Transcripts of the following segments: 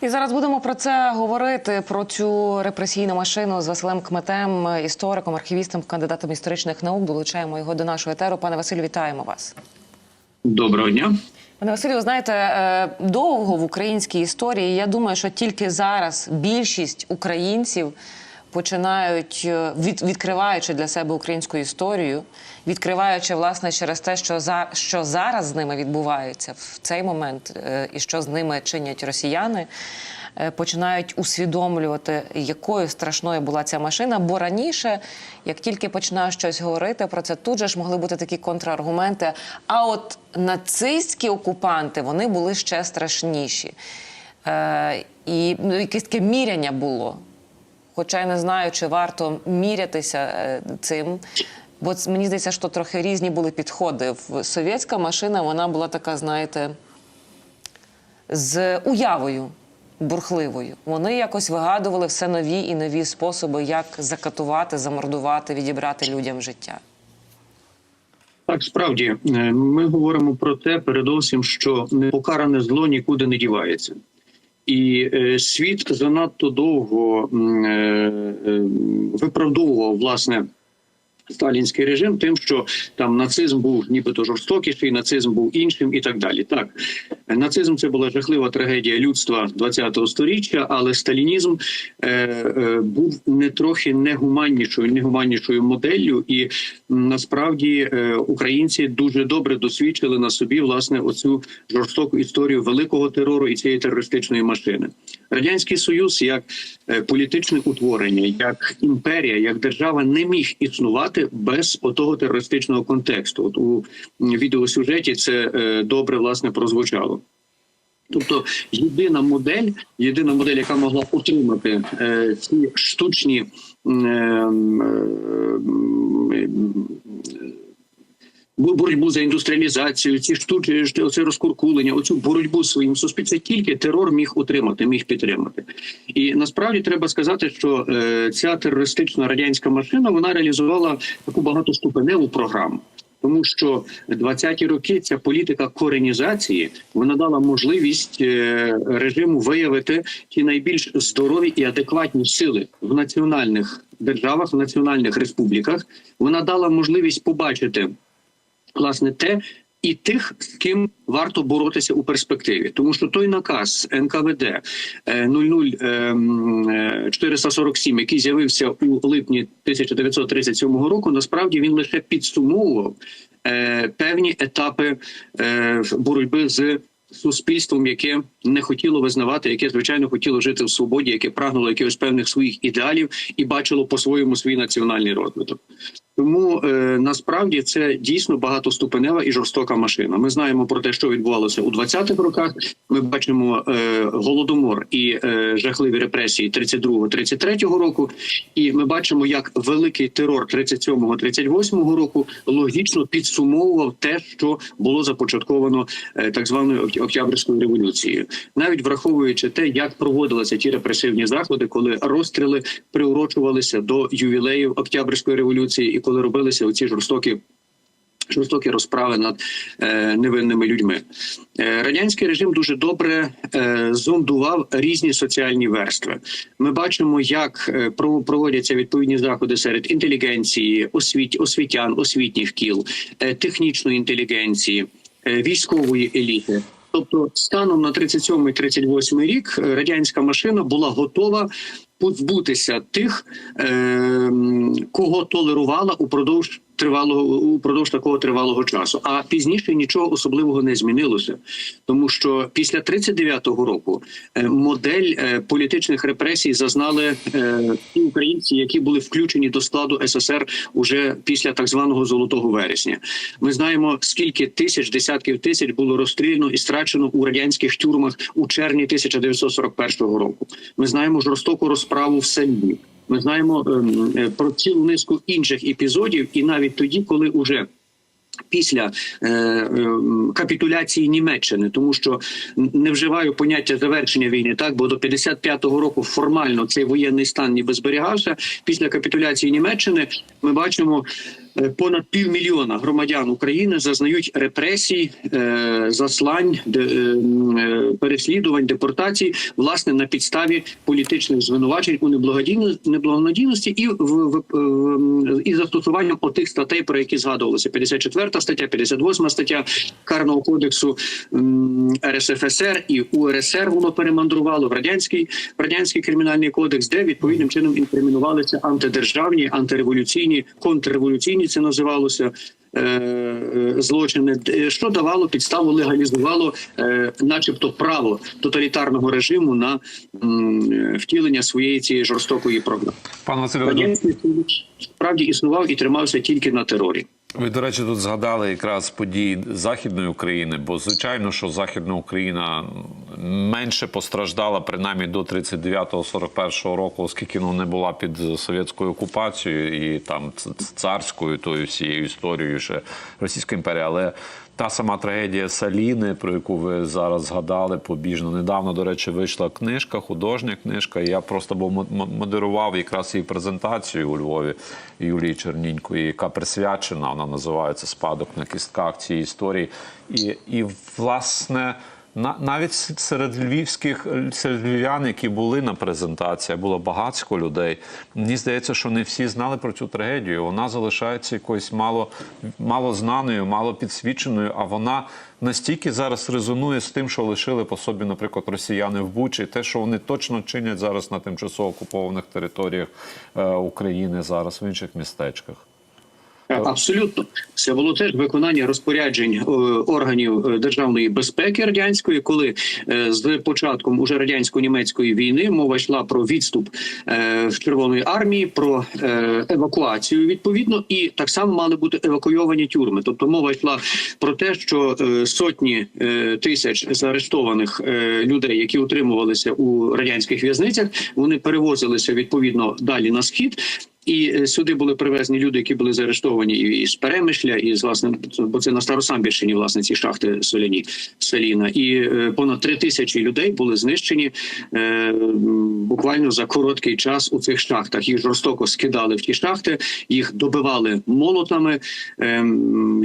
І зараз будемо про це говорити про цю репресійну машину з Василем Кметем, істориком, архівістом, кандидатом історичних наук. Долучаємо його до нашого етеру. Пане Василю, вітаємо вас. Доброго дня. Пане Василю, ви знаєте, е, довго в українській історії. Я думаю, що тільки зараз більшість українців починають е, від, відкриваючи для себе українську історію, відкриваючи власне через те, що за що зараз з ними відбувається в цей момент, е, і що з ними чинять росіяни. е, Починають усвідомлювати, якою страшною була ця машина. Бо раніше, як тільки починав щось говорити про це, тут же ж могли бути такі контраргументи. А от нацистські окупанти вони були ще страшніші. Е, і ну, якесь таке міряння було. Хоча я не знаю, чи варто мірятися е, цим. Бо мені здається, що трохи різні були підходи. Совєтська машина вона була така, знаєте, з уявою бурхливою. Вони якось вигадували все нові і нові способи, як закатувати, замордувати, відібрати людям життя. Так, справді е, ми говоримо про те, передовсім, що непокаране зло нікуди не дівається. І е, світ занадто довго е, е, виправдовував власне сталінський режим, тим, що там нацизм був нібито жорстокіший, нацизм був іншим і так далі. Так, нацизм це була жахлива трагедія людства ХХ століття, але сталінізм е, е, був не трохи негуманнішою, негуманнішою моделлю, і насправді е, українці дуже добре досвідчили на собі власне оцю жорстоку історію великого терору і цієї терористичної машини. Радянський Союз як політичне утворення, як імперія, як держава не міг існувати без отого терористичного контексту. От у відеосюжеті це е, добре власне прозвучало. Тобто єдина модель, єдина модель, яка могла утримати е, ці штучні е, бо- боротьбу за індустріалізацію, ці штуки, оце розкуркулення, оцю боротьбу з своїм суспільством, тільки терор міг утримати, міг підтримати. І насправді треба сказати, що е, ця терористична радянська машина вона реалізувала таку багатоступеневу програму. Тому що 20-ті роки ця політика коренізації вона дала можливість е, режиму виявити ті найбільш здорові і адекватні сили в національних державах, в національних республіках. Вона дала можливість побачити власне те. І тих, з ким варто боротися у перспективі, тому що той наказ НКВД е, 00447, який з'явився у липні 1937 року, насправді він лише підсумовував е, певні етапи е, боротьби з суспільством, яке не хотіло визнавати, яке звичайно хотіло жити в свободі, яке прагнуло якихось певних своїх ідеалів і бачило по-своєму свій національний розвиток. Тому е, насправді це дійсно багатоступенева і жорстока машина. Ми знаємо про те, що відбувалося у 20-х роках. Ми бачимо е, голодомор і е, жахливі репресії 32-33 року. І ми бачимо, як великий терор 37-38 року логічно підсумовував те, що було започатковано е, так званою Октябрьською революцією, навіть враховуючи те, як проводилися ті репресивні заходи, коли розстріли приурочувалися до ювілеїв Октябрьської революції, і коли робилися оці жорстокі. Жорстокі розправи над е, невинними людьми. Е, радянський режим дуже добре е, зондував різні соціальні верстви. Ми бачимо, як е, про- проводяться відповідні заходи серед інтелігенції, освіт, освітян, освітніх кіл, е, технічної інтелігенції, е, військової еліти. Тобто, станом на 37-38 рік е, радянська машина була готова позбутися тих, е, кого толерувала упродовж тривалого упродовж такого тривалого часу. А пізніше нічого особливого не змінилося, тому що після 39-го року е, модель е, політичних репресій зазнали е, ті українці, які були включені до складу СССР уже після так званого золотого вересня. Ми знаємо, скільки тисяч, десятків тисяч було розстріляно і страчено у радянських тюрмах у червні 1941 року. Ми знаємо жорстоку розправу в Сальбі. Ми знаємо ем, е, про цілу низку інших епізодів, і навіть тоді, коли уже після е, е, капітуляції Німеччини, тому що не вживаю поняття завершення війни, так бо до 55-го року формально цей воєнний стан ніби зберігався. Після капітуляції Німеччини ми бачимо. Е, понад півмільйона громадян України зазнають репресій, е, заслань, е, переслідувань, депортацій, власне, на підставі політичних звинувачень у неблагонадійності і в, і застосуванням отих статей, про які згадувалося: 54 стаття, 58 стаття Карного кодексу РСФСР і УРСР воно перемандрувало в радянський радянський кримінальний кодекс, де відповідним чином інкримінувалися антидержавні, антиреволюційні, контрреволюційні це називалося. е, е, Злочини, що давало підставу, легалізувало, е, начебто, право тоталітарного режиму на е, втілення своєї цієї жорстокої програми. Радянський Союз справді існував і тримався тільки на терорі. ви, до речі, тут згадали якраз події Західної України, бо звичайно, що Західна Україна менше постраждала принаймні до 39-41 року, оскільки ну, не була під совєтською окупацією і там царською тою всією історією ще Російської імперії. Але та сама трагедія Саліни, про яку ви зараз згадали побіжно. Недавно, до речі, вийшла книжка, художня книжка. І я просто був мо- мо- модерував якраз її презентацію у Львові Юлії Чернінької, яка присвячена, вона називається Спадок на кістках цієї історії. І, і власне. На навіть серед львівських серед львів'ян, які були на презентації, було багатько людей. Мені здається, що не всі знали про цю трагедію. Вона залишається якоюсь мало, мало знаною, мало підсвіченою. А вона настільки зараз резонує з тим, що лишили по собі, наприклад, росіяни в Бучі, те, що вони точно чинять зараз на тимчасово окупованих територіях е, України, зараз в інших містечках. Абсолютно, це було теж виконання розпоряджень е, органів е, державної безпеки радянської, коли е, з початком уже радянсько-німецької війни мова йшла про відступ в Червоної армії, про евакуацію відповідно, і так само мали бути евакуйовані тюрми. Тобто мова йшла про те, що сотні тисяч заарештованих людей, які утримувалися у радянських в'язницях, вони перевозилися відповідно далі на схід. І е, сюди були привезені люди, які були заарештовані і з Перемишля, і з власне, бо це на Старосамбірщині, власне, ці шахти соляні Селіна. І е, понад три тисячі людей були знищені е, буквально за короткий час у цих шахтах. Їх жорстоко скидали в ті шахти, їх добивали молотами, е,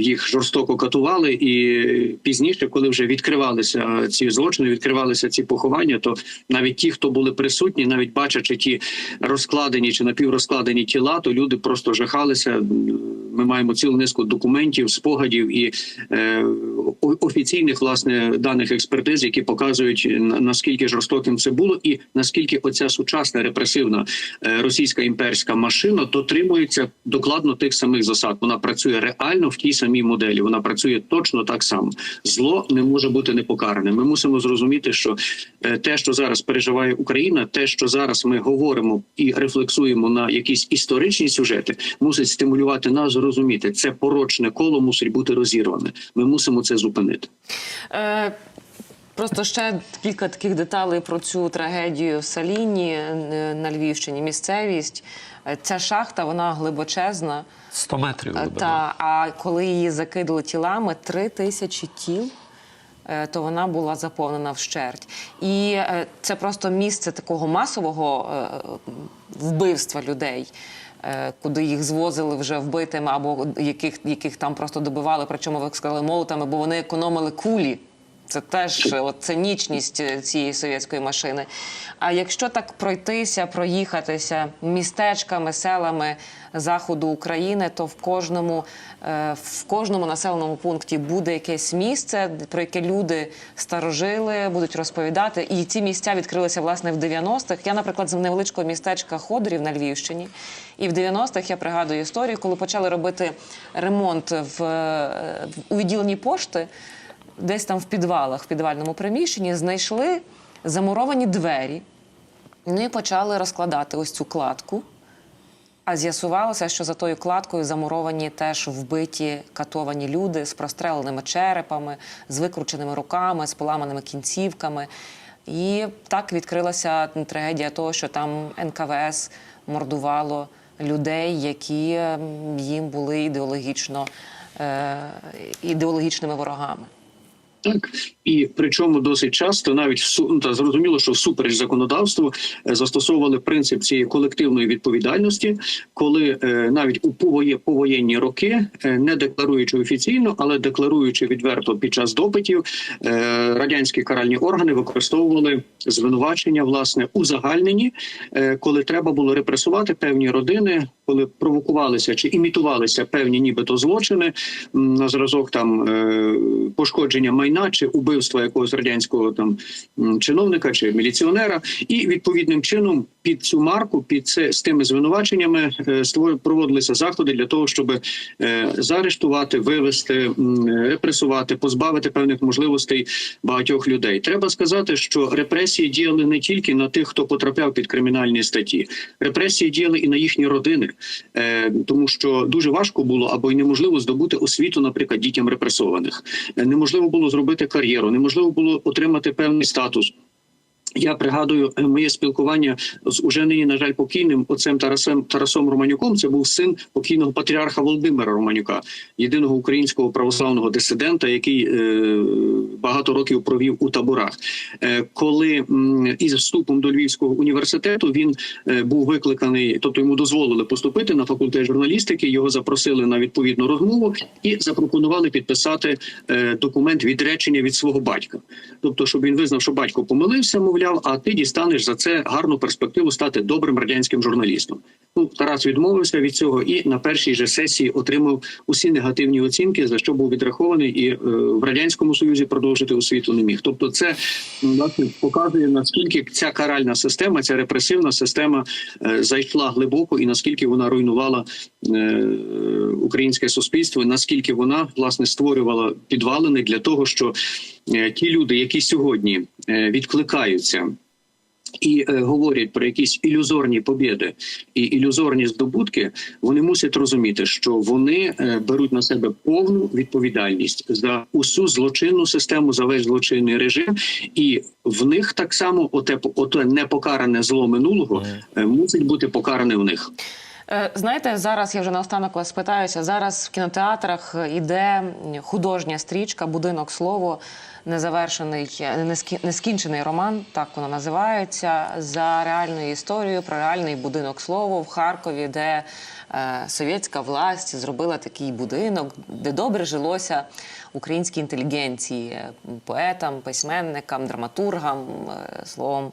їх жорстоко катували. І пізніше, коли вже відкривалися ці злочини, відкривалися ці поховання, то навіть ті, хто були присутні, навіть бачачи ті розкладені чи напіврозкладені тіла, то люди просто жахалися. Ми маємо цілу низку документів, спогадів і е, офіційних власне даних експертиз, які показують наскільки жорстоким це було, і наскільки оця сучасна репресивна е, російська імперська машина дотримується докладно тих самих засад. Вона працює реально в тій самій моделі. Вона працює точно так само. Зло не може бути непокаране. Ми мусимо зрозуміти, що е, те, що зараз переживає Україна, те, що зараз ми говоримо і рефлексуємо на якісь історичні сюжети, мусить стимулювати нас зрозуміти, це порочне коло мусить бути розірване. Ми мусимо це зупинити. Е, Просто ще кілька таких деталей про цю трагедію в Саліні е, на Львівщині. Місцевість. Е, Ця шахта, вона глибочезна. 100 метрів Е, глибина. Та, а коли її закидали тілами, три тисячі тіл. То вона була заповнена вщерть, і це просто місце такого масового вбивства людей, е, куди їх звозили вже вбитими, або яких, яких там просто добивали, причому ви сказали молотами, бо вони економили кулі. Це теж от, цинічність е, цієї совєтської машини. А якщо так пройтися, проїхатися містечками, селами заходу України, то в кожному, е, в кожному населеному пункті буде якесь місце, про яке люди старожили, будуть розповідати. І ці місця відкрилися власне в 90-х. Я, наприклад, з невеличкого містечка Ходорів на Львівщині. І в 90-х я пригадую історію, коли почали робити ремонт в, е, в у відділенні пошти десь там в підвалах, в підвальному приміщенні, знайшли замуровані двері. Ну і почали розкладати ось цю кладку. А з'ясувалося, що за тою кладкою замуровані теж вбиті катовані люди з простреленими черепами, з викрученими руками, з поламаними кінцівками. І так відкрилася трагедія того, що там НКВС мордувало людей, які їм були ідеологічно, е, ідеологічними ворогами. Так. І причому досить часто, навіть всу- ну, та зрозуміло, що всупереч законодавству е, застосовували принцип цієї колективної відповідальності, коли е, навіть у повоє- повоєнні роки, е, не декларуючи офіційно, але декларуючи відверто під час допитів, радянські каральні органи використовували звинувачення власне узагальнені, коли треба було репресувати певні родини, коли провокувалися чи імітувалися певні нібито злочини на зразок там пошкодження майна чи убивства якогось радянського там чиновника чи міліціонера, і відповідним чином під цю марку, під це з тими звинуваченнями е, проводилися заходи для того, щоб е, заарештувати, вивести, репресувати, позбавити певних можливостей багатьох людей. Треба сказати, що репресії діяли не тільки на тих, хто потрапляв під кримінальні статті, репресії діяли і на їхні родини, е, тому що дуже важко було або й неможливо здобути освіту, наприклад, дітям репресованих. Неможливо було зробити кар'єру, неможливо було отримати певний статус. Я пригадую е, моє спілкування з уже нині, на жаль, покійним отцем Тарасом Тарасом Романюком. Це був син покійного патріарха Володимира Романюка, єдиного українського православного дисидента, який е, багато років провів у таборах. Е, коли м, із вступом до Львівського університету він е, був викликаний, тобто йому дозволили поступити на факультет журналістики. Його запросили на відповідну розмову і запропонували підписати е, документ відречення від свого батька. Тобто, щоб він визнав, що батько помилився, мовляв, а ти дістанеш за це гарну перспективу стати добрим радянським журналістом. Ну Тарас відмовився від цього і на першій же сесії отримав усі негативні оцінки, за що був відрахований, і е, в радянському союзі продовжити освіту не міг. Тобто, це власне показує наскільки ця каральна система, ця репресивна система е, зайшла глибоко, і наскільки вона руйнувала е, українське суспільство, наскільки вона власне створювала підвалини для того, що ті люди, які сьогодні е, відкликаються. І е, говорять про якісь ілюзорні побєди і ілюзорні здобутки, вони мусять розуміти, що вони е, беруть на себе повну відповідальність за усю злочинну систему, за весь злочинний режим, і в них так само оте, оте непокаране зло минулого е, мусить бути покаране в них. Е, Знаєте, зараз я вже наостанок вас питаюся. Зараз в кінотеатрах іде художня стрічка Будинок слово, незавершений, е, нескі- нескінчений роман, так вона називається, за реальною історією про реальний будинок слово в Харкові, де е, совєтська власть зробила такий будинок, де добре жилося українській інтелігенції, поетам, письменникам, драматургам, словом,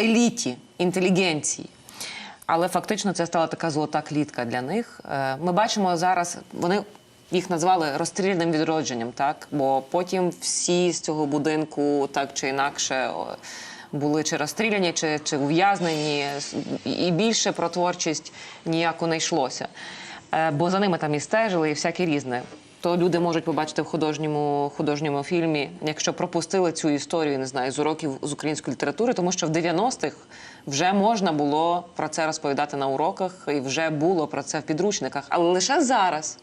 еліті інтелігенції. Але фактично це стала така золота клітка для них. Е, Ми бачимо зараз, вони їх назвали розстріляним відродженням, так бо потім всі з цього будинку так чи інакше були чи розстріляні, чи, чи ув'язнені, і більше про творчість ніяко не йшлося. Е, Бо за ними там і стежили, і всяке різне. То люди можуть побачити в художньому художньому фільмі, якщо пропустили цю історію, не знаю, з уроків з української літератури, тому що в 90-х вже можна було про це розповідати на уроках, і вже було про це в підручниках. Але лише зараз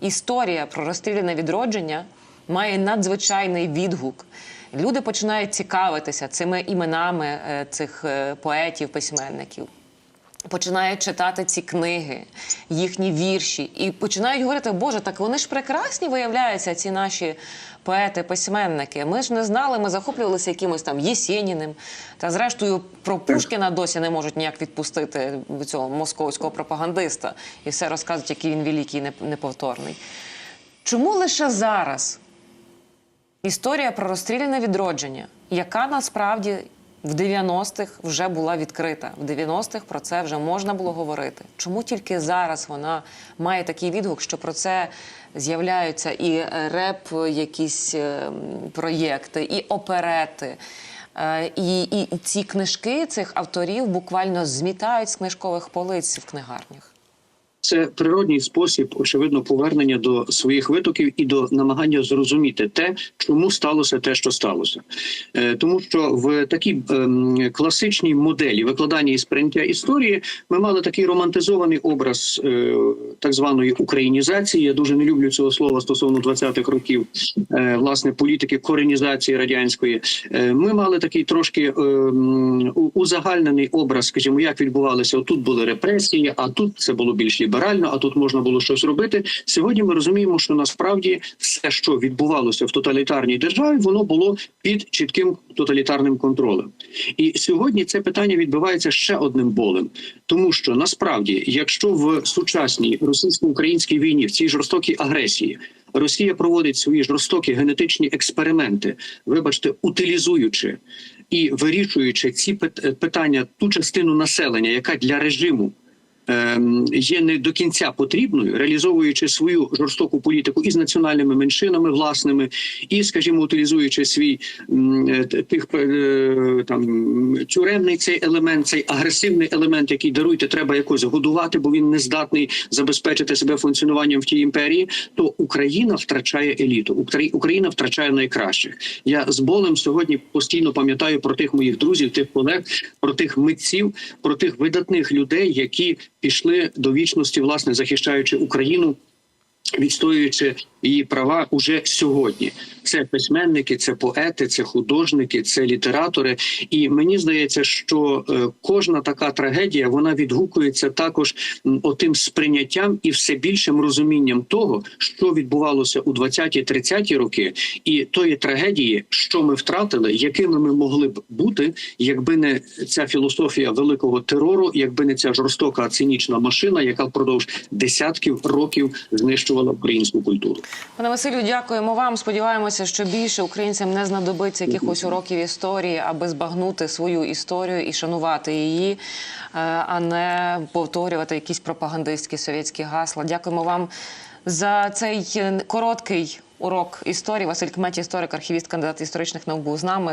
історія про розстріляне відродження має надзвичайний відгук. Люди починають цікавитися цими іменами е, цих е, поетів, письменників починають читати ці книги, їхні вірші, і починають говорити: Боже, так вони ж прекрасні виявляються, ці наші поети, письменники. Ми ж не знали, ми захоплювалися якимось там Єсєніним. Та зрештою про Пушкіна досі не можуть ніяк відпустити цього московського пропагандиста. І все розказують, який він великий і неповторний. Чому лише зараз історія про розстріляне відродження, яка насправді в 90-х вже була відкрита. В 90-х про це вже можна було говорити. Чому тільки зараз вона має такий відгук, що про це з'являються і реп, якісь е, проєкти, і оперети. Е, І, і ці книжки цих авторів буквально змітають з книжкових полиць в книгарнях. Це природній спосіб, очевидно, повернення до своїх витоків і до намагання зрозуміти те, чому сталося те, що сталося, е, тому що в такій ем, класичній моделі викладання і сприйняття історії ми мали такий романтизований образ е, так званої українізації. Я дуже не люблю цього слова стосовно 20-х років е, власне політики коренізації радянської. Ми мали такий трошки ем, узагальнений образ, скажімо, як відбувалося. Отут були репресії, а тут це було більш ліберально, а тут можна було щось робити. Сьогодні ми розуміємо, що насправді все, що відбувалося в тоталітарній державі, воно було під чітким тоталітарним контролем. І сьогодні це питання відбувається ще одним болем, тому що насправді, якщо в сучасній російсько-українській війні, в цій жорстокій агресії, Росія проводить свої жорстокі генетичні експерименти, вибачте, утилізуючи і вирішуючи ці пит- питання, ту частину населення, яка для режиму є не до кінця потрібною, реалізовуючи свою жорстоку політику із національними меншинами власними, і, скажімо, утилізуючи свій е, тих е, там тюремний цей елемент, цей агресивний елемент, який даруйте, треба якось годувати, бо він не здатний забезпечити себе функціонуванням в тій імперії. То Україна втрачає еліту. Україна втрачає найкращих. Я з болем сьогодні постійно пам'ятаю про тих моїх друзів, тих колег, про тих митців, про тих видатних людей, які пішли до вічності, власне захищаючи Україну. Відстоюючи її права уже сьогодні, це письменники, це поети, це художники, це літератори. І мені здається, що е, кожна така трагедія вона відгукується також отим сприйняттям і все більшим розумінням того, що відбувалося у 20-30 роки, і тої трагедії, що ми втратили, якими ми могли б бути, якби не ця філософія великого терору, якби не ця жорстока цинічна машина, яка впродовж десятків років знищувала українську культуру. Пане Василю, дякуємо вам. Сподіваємося, що більше українцям не знадобиться якихось уроків історії, аби збагнути свою історію і шанувати її, е, а не повторювати якісь пропагандистські совєтські гасла. Дякуємо вам за цей е, короткий урок історії. Василь Кметі, історик, архівіст, кандидат історичних наук, був з нами.